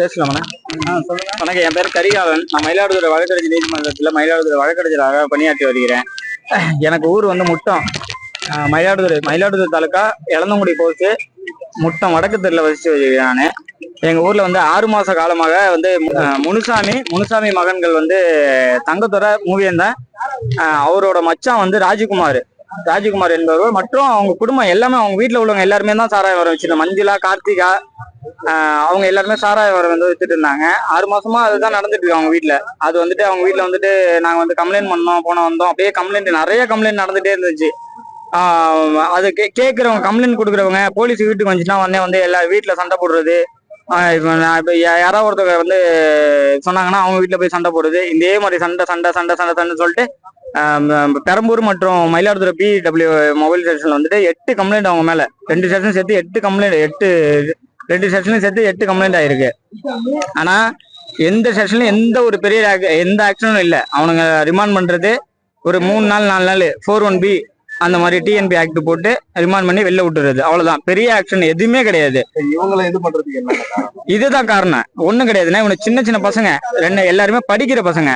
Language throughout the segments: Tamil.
பேசலாமண்ணா வணக்கம். என் பேர் கரிகாலன். நான் மயிலாடுதுறை வழக்கறிஞர் நீதிமன்றத்தில் மயிலாடுதுறை வழக்கறிஞராக பணியாற்றி வருகிறேன். எனக்கு ஊர் வந்து முட்டம். மயிலாடுதுறை மயிலாடுதுறை தாலுக்கா இளந்தங்குடி போஸ்ட்டு முட்டம் வடக்கு தெருவில் வசித்து வருகிறேன் நான். எங்கள் ஊரில் வந்து ஆறு மாத காலமாக வந்து முனுசாமி முனுசாமி மகன்கள் வந்து தங்கத்துறை மூவியந்தான் அவரோட மச்சான் வந்து ராஜ்குமார். ராஜ்குமார் என்பவர் மற்றும் அவங்க குடும்பம் எல்லாமே அவங்க வீட்டில் உள்ளவங்க எல்லாருமே தான் சாராய வர வச்சிருந்தாங்க. மஞ்சுளா கார்த்திகா அவங்க எல்லாருமே சாராய வரம் வந்து வச்சுட்டு இருந்தாங்க. ஆறு மாசமா அதுதான் நடந்துட்டு இருக்கு அவங்க வீட்டில் அது வந்துட்டு அவங்க வீட்டில் வந்துட்டு நாங்கள் வந்து கம்ப்ளைண்ட் பண்ணோம் போன வந்தோம். அப்படியே கம்ப்ளைண்ட் நிறைய கம்ப்ளைண்ட் நடந்துட்டே இருந்துச்சு. அது கே கேட்குறவங்க கம்ப்ளைண்ட் கொடுக்குறவங்க போலீஸ் வீட்டுக்கு வந்துச்சுன்னா உடனே வந்து எல்லா வீட்டில் சண்டை போடுறது இப்போ நான் இப்போ யா- யாராவது ஒருத்தவங்க வந்து சொன்னாங்கன்னா அவங்க வீட்டுல போய் சண்டை போடுறது இதே மாதிரி சண்டை சண்டை சண்டை சண்டை சண்டைன்னு சொல்லிட்டு பெரம்பூர் மற்றும் மயிலாடுதுறை பி டபிள்யூ மொபைல் ஸ்டேஷன்ல வந்துட்டு எட்டு கம்ப்ளைண்ட் அவங்க மேல. ரெண்டு ஸ்டேஷன் சேர்த்து எட்டு கம்ப்ளைண்ட் எட்டு ரெண்டு செஷன்லையும் சேர்த்து எட்டு கம்ப்ளைண்ட் ஆயிருக்கு. ஆனா எந்த ஸ்டேஷன்லயும் எந்த ஒரு பெரிய எந்த ஆக்ஷனும் இல்லை. அவனுங்க ரிமாண்ட் பண்றது ஒரு மூணு நாள் நாலு நாள். ஃபோர் ஒன் பி அந்த மாதிரி டிஎன்பி ஆக்ட் போட்டு ரிமாண்ட் பண்ணி வெளில விட்டுறது. அவ்வளவுதான். பெரிய ஆக்ஷன் எதுவுமே கிடையாது. இவங்களை இது பண்றதுக்கு இதுதான் காரணம். ஒண்ணும் கிடையாதுன்னா இவனை சின்ன சின்ன பசங்க ரெண்டு எல்லாருமே படிக்கிற பசங்க.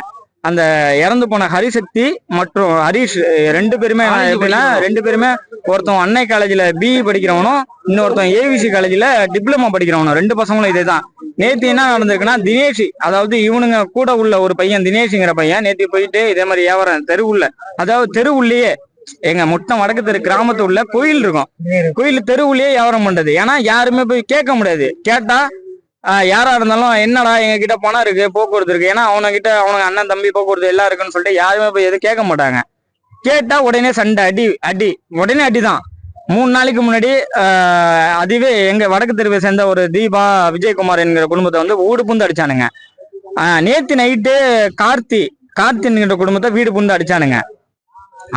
அந்த இறந்து போன ஹரிசக்தி மற்றும் ஹரிஷ் ரெண்டு பேருமே எப்படின்னா. ரெண்டு பேருமே ஒருத்தன் அன்னை காலேஜ்ல பிஇ படிக்கிறவனும் இன்னொருத்தன் ஏவிசி காலேஜ்ல டிப்ளமோ படிக்கிறவனும். ரெண்டு பசங்களும் இதேதான். நேத்து என்ன நடந்திருக்குன்னா தினேஷ் அதாவது இவனுங்க கூட உள்ள ஒரு பையன் தினேஷ்ங்கிற பையன் நேத்து போயிட்டு இதே மாதிரி வியாபாரம் தெருவுள்ள அதாவது தெருவுள்ளேயே எங்க முட்டம் வடக்கு தெரு கிராமத்து உள்ள கோயில் இருக்கும். கோயில் தெருவுலயே வியாபாரம் பண்றது. ஏன்னா யாருமே போய் கேட்க முடியாது. கேட்டா ஆஹ் யாரா இருந்தாலும் என்னடா எங்க கிட்ட பணம் இருக்கு போக்குவரத்து இருக்கு. ஏன்னா அவன கிட்ட அவனுக்கு அண்ணன் தம்பி போக்குவரத்து எல்லாம் இருக்குன்னு சொல்லிட்டு யாருமே போய் எதுவும் கேட்க மாட்டாங்க. கேட்டா உடனே சண்டை அடி அடி. உடனே அடிதான். மூணு நாளைக்கு முன்னாடி அதுவே எங்க வடக்கு தெருவை சேர்ந்த ஒரு தீபா விஜயகுமார் என்கிற குடும்பத்தை வந்து ஊடு புந்து அடிச்சானுங்க. நேத்து நைட்டு கார்த்தி கார்த்தி என்கிற குடும்பத்தை வீடு புந்து அடிச்சானுங்க.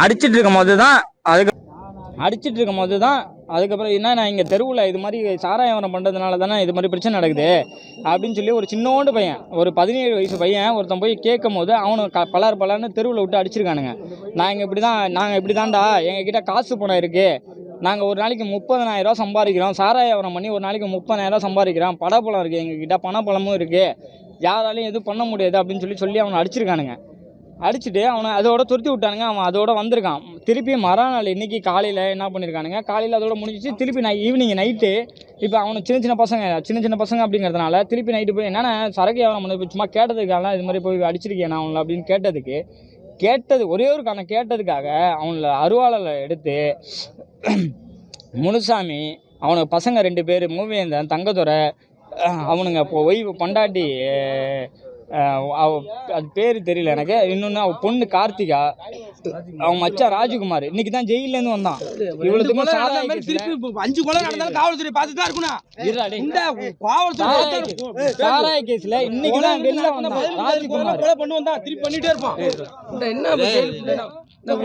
அடிச்சிட்டு இருக்கும் போது தான் அதுக்கு அடிச்சிட்டு இருக்கும் போது தான் அதுக்கப்புறம் என்ன நான் இங்கே தெருவில் இது மாதிரி சாராயம் பண்ணுறதுனால தானே இது மாதிரி பிரச்சனை நடக்குது அப்படின்னு சொல்லி ஒரு சின்னோண்டு பையன் ஒரு பதினேழு வயசு பையன் ஒருத்தன் போய் கேட்கும் போது அவனு க பலார் பலார்னு தெருவில் விட்டு அடிச்சிருக்கானுங்க. நாங்கள் இப்படி தான் நாங்கள் இப்படி தான்டா எங்ககிட்ட காசு பணம் இருக்குது நாங்கள் ஒரு நாளைக்கு முப்பதனாயிரரூவா சம்பாதிக்கிறோம். சாராய சாராயம் பண்ணி ஒரு நாளைக்கு முப்பதாயிரரூவா சம்பாதிக்கிறோம். படப்பழம் இருக்குது எங்ககிட்ட பணப்பழமும் இருக்குது யாராலையும் எதுவும் பண்ண முடியாது அப்படின்னு சொல்லி சொல்லி அவனை அடிச்சிருக்கானுங்க. அடிச்சுட்டு அவனை அதோட துரத்தி விட்டானுங்க. அவன் அதோட வந்திருக்கான். திருப்பி மறுநாள் இன்றைக்கி காலையில் என்ன பண்ணியிருக்கானுங்க காலையில் அதோட முடிஞ்சிச்சு. திருப்பி நான் ஈவினிங் நைட்டு இப்போ அவனை சின்ன சின்ன பசங்க சின்ன சின்ன பசங்க அப்படிங்கிறதுனால திருப்பி நைட்டு போய் என்னென்ன சரக்கு வியாபாரம் பண்ணது சும்மா கேட்டதுக்காக இது மாதிரி போய் அடிச்சிருக்கேன் அவங்கள அப்படின்னு கேட்டதுக்கு கேட்டது ஒரே ஒரு காரணம் கேட்டதுக்காக அவனில் அருவாளில் எடுத்து முனுசாமி அவனுக்கு பசங்க ரெண்டு பேர் மூவேந்தன் தங்கதுரை அவனுங்க இப்போ ஒய்வு பொண்டாட்டி அது பேர் தெரியல எனக்கு. இன்னொன்று அவ பொண்ணு கார்த்திகா. அவன் மச்சான் ராஜகுமார். இன்னைக்கு தான் ஜெயிலேருந்து வந்தான். இவ்வளோத்துக்கும் கேஸ்ல- திருப்பி அஞ்சு கொலை நடந்தாலும் காவல்துறை பார்த்து தான் இருக்கணும். இந்த காவல்துறை சாராய கேஸ்ல இன்னைக்கு தான் வெளில வந்தான். ராஜகுமார். கொலை பண்ணுவோம் தான். திருப்பி பண்ணிட்டே இருப்பான். என்ன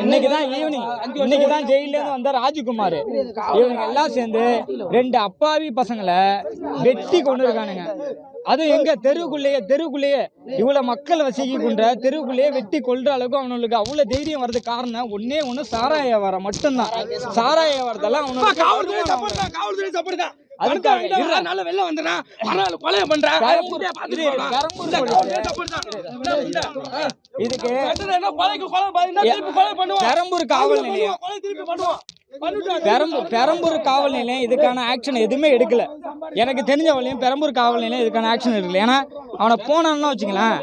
இன்னைக்கு தான் ஈவினிங் இன்னைக்கு தான் ஜெயில இருந்து வந்த ராஜகுமார். இவங்க எல்லாம் சேர்ந்து ரெண்டு அப்பாவி பசங்களை வெட்டி கொண்டு இருக்கானுங்க அது எங்க? தெருவுக்குள்ளேயே தெருவுக்குள்ளேயே. இவ்வளவு மக்கள் வசிக்கின்ற தெருவுக்குள்ளேயே வெட்டி கொல்ற அளவுக்கு அவனுக்கு அவ்வளவு தைரியம் வர்றது காரணம் ஒன்னே ஒண்ணு சாராய வியாபாரம் மட்டும்தான். சாராய வியாபாரத்தெல்லாம் அவனுக்கு அதுக்காக இருடா. நல்ல வெளில வந்தனா மறுநாள் கொலை பண்றேன் பெரம்பூர் பார்த்துட்டு இரு, போறான். பெரம்பூர் இந்த போலீஸ். காவல்துறை support தான். இந்த, இந்த, ஆ. இதுக்கு கொலைக்கு கொலை திருப்பி கொலை பண்ணுவான் பெரம்பூர் காவல் நிலையம் கொலை திருப்பி பண்ணுவான் பெரம்பூர் பெரம்பூர் காவல் நிலையம் இதுக்கான ஆக்ஷன் எதுவுமே எடுக்கல. எனக்கு தெரிஞ்ச வழியும் பெரம்பூர் காவல் நிலையம் இதுக்கான ஆக்ஷன் எடுக்கல. ஏன்னா அவனை போனான்னு வச்சுக்கலாம்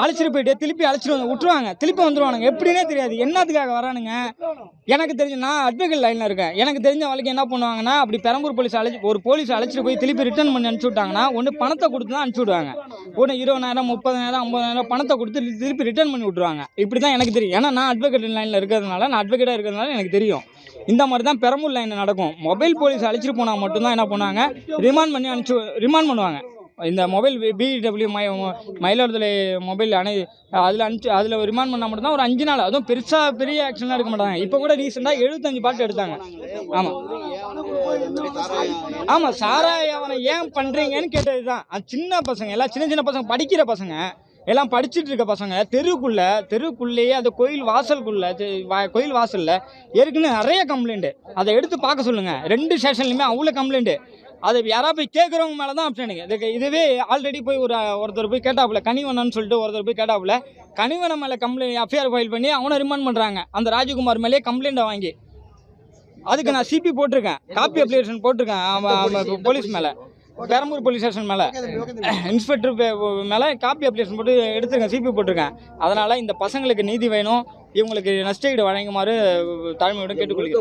அழைச்சிட்டு போயிட்டு திருப்பி அழைச்சிட்டு வந்து விட்டுருவாங்க. திருப்பி வந்துருவானுங்க. எப்படின்னே தெரியாது. என்னத்துக்காக வரானுங்க? எனக்கு தெரிஞ்ச நான் அட்வொகேட் லைனில் இருக்கேன். எனக்கு தெரிஞ்ச வழக்கு என்ன பண்ணுவாங்கன்னா அப்படி பெரம்பூர் போலீஸ் அழைச்சி ஒரு போலீஸ் அழைச்சிட்டு போய் திருப்பி ரிட்டர்ன் பண்ணி அனுப்பிச்சு விட்டாங்கன்னா ஒன்று பணத்தை கொடுத்து தான் அனுப்பிச்சு விடுவாங்க. ஒன்று இருபதாயிரம் முப்பதாயிரம் ஐம்பதாயிரம் பணத்தை கொடுத்து திருப்பி ரிட்டர்ன் பண்ணி விட்ருவாங்க இப்படி தான் எனக்கு தெரியும். ஏன்னா நான் அட்வொகேட் லைனில் இருக்கிறதுனால நான் அட்வொகேட்டாக இருக்கிறதுனால எனக்கு தெரியும். இந்த மாதிரி தான் பெரம்பூர் லைனில் நடக்கும்? மொபைல் போலீஸ் அழைச்சிட்டு போனால் மட்டும்தான் என்ன பண்ணுவாங்க? ரிமாண்ட் பண்ணி அனுப்பிச்சு ரிமாண்ட் பண்ணுவாங்க. இந்த மொபைல் பிடபிள்யூ மை மயிலாடுதுறை மொபைல் அணை அதில் அனுப்பிச்சு அதில் ரிமாண்ட் பண்ணால் மட்டும்தான் ஒரு அஞ்சு நாள். அதுவும் பெருசாக பெரிய ஆக்ஷன்லாம் எடுக்க மாட்டாங்க. இப்போ கூட ரீசெண்டாக எழுபத்தஞ்சு பாட்டு எடுத்தாங்க. ஆமாம் ஆமாம் சாராய் அவனை ஏன் பண்ணுறீங்கன்னு கேட்டது தான் அது சின்ன பசங்க எல்லாம் சின்ன சின்ன பசங்க படிக்கிற பசங்க எல்லாம் படிச்சுட்டு இருக்க பசங்க. தெருக்குள்ள தெருக்குள்ளேயே அந்த கோயில் வாசலுக்குள்ள கோயில் வாசல்ல ஏற்கனவே நிறைய கம்ப்ளைண்ட் அதை எடுத்து பார்க்க சொல்லுங்க. ரெண்டு ஸ்டேஷன்லையுமே அவ்வளோ கம்ப்ளைண்ட் அது யாராவது போய் கேட்குறவங்க மேலே தான் ஆப்ஷனுங்க இதுக்கு இதுவே ஆல்ரெடி போய் ஒரு ஒருத்தர் போய் கேட்டாப்புல கனிவனன்னு சொல்லிட்டு ஒருத்தர் போய் கேட்டாப்புல கனிவனம் மேலே கம்ப்ளைண்ட் எஃப்ஐஆர் ஃபைல் பண்ணி அவனை ரிமாண்ட் பண்ணுறாங்க அந்த ராஜகுமார் மேலேயே கம்ப்ளைண்ட்டை வாங்கி. அதுக்கு நான் சிபி போட்டிருக்கேன். காப்பி அப்ளிகேஷன் போட்டிருக்கேன். போலீஸ் மேலே. பெரம்பூர் போலீஸ் ஸ்டேஷன் மேலே. இன்ஸ்பெக்டர் மேலே காப்பி அப்ளிகேஷன் போட்டு எடுத்துருக்கேன் சிபி போட்டிருக்கேன் அதனால் இந்த பசங்களுக்கு நீதி வேணும். இவங்களுக்கு நஷ்டஈடு வழங்குமாறு தாழ்மையுடன் கேட்டுக்கொள்கிறேன்